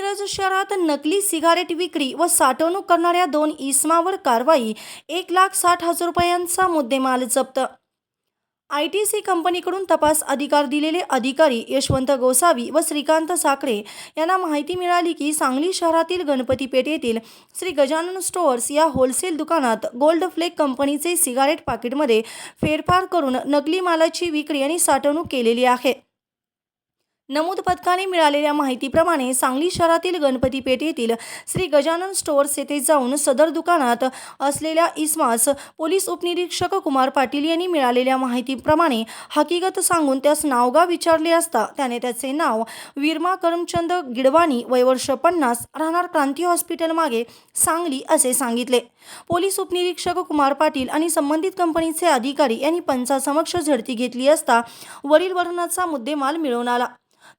नकली सिगारेट विक्री व साठवणूक करणाऱ्या दोन इसमावर कारवाई एक लाख साठ हजार रुपयांचा मुद्देमाल जप्त. आय टी सी कंपनीकडून तपास अधिकार दिलेले अधिकारी यशवंत गोसावी व श्रीकांत साखरे यांना माहिती मिळाली की सांगली शहरातील गणपतीपेठ येथील श्री गजानन स्टोअर्स या होलसेल दुकानात गोल्ड फ्लेक कंपनीचे सिगारेट पाकिटमध्ये फेरफार करून नकली मालाची विक्री आणि साठवणूक केलेली आहे. नमूद पथकाने मिळालेल्या माहितीप्रमाणे सांगली शहरातील गणपती पेठ येथील श्री गजानन स्टोअर्स येथे जाऊन सदर दुकानात असलेल्या इस्मास पोलीस उपनिरीक्षक कुमार पाटील यांनी मिळालेल्या माहितीप्रमाणे हकीकत सांगून त्यास नावगाव विचारले असता त्याने त्याचे नाव विरमा करमचंद गिडवाणी वयवर्ष पन्नास राहणार क्रांती हॉस्पिटल मागे सांगली असे सांगितले. पोलीस उपनिरीक्षक कुमार पाटील आणि संबंधित कंपनीचे अधिकारी यांनी पंचासमक्ष झडती घेतली असता वरील वर्णनाचा मुद्देमाल मिळवून आला.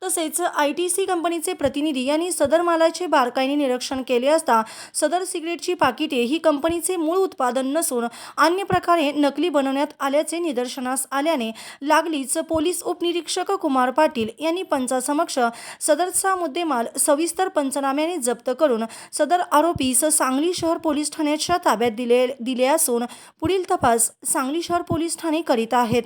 तसेच आय टी सी कंपनीचे प्रतिनिधी यांनी सदर मालाचे बारकाईने निरीक्षण केले असता सदर सिगरेटची पाकिटे ही कंपनीचे मूळ उत्पादन नसून अन्य प्रकारे नकली बनवण्यात आल्याचे निदर्शनास आल्याने लागलीच पोलीस उपनिरीक्षक कुमार पाटील यांनी पंचासमक्ष सदरचा मुद्देमाल सविस्तर पंचनाम्याने जप्त करून सदर आरोपीस सांगली शहर पोलीस ठाण्याच्या ताब्यात दिले दिले असून पुढील तपास सांगली शहर पोलीस ठाणे करीत आहेत.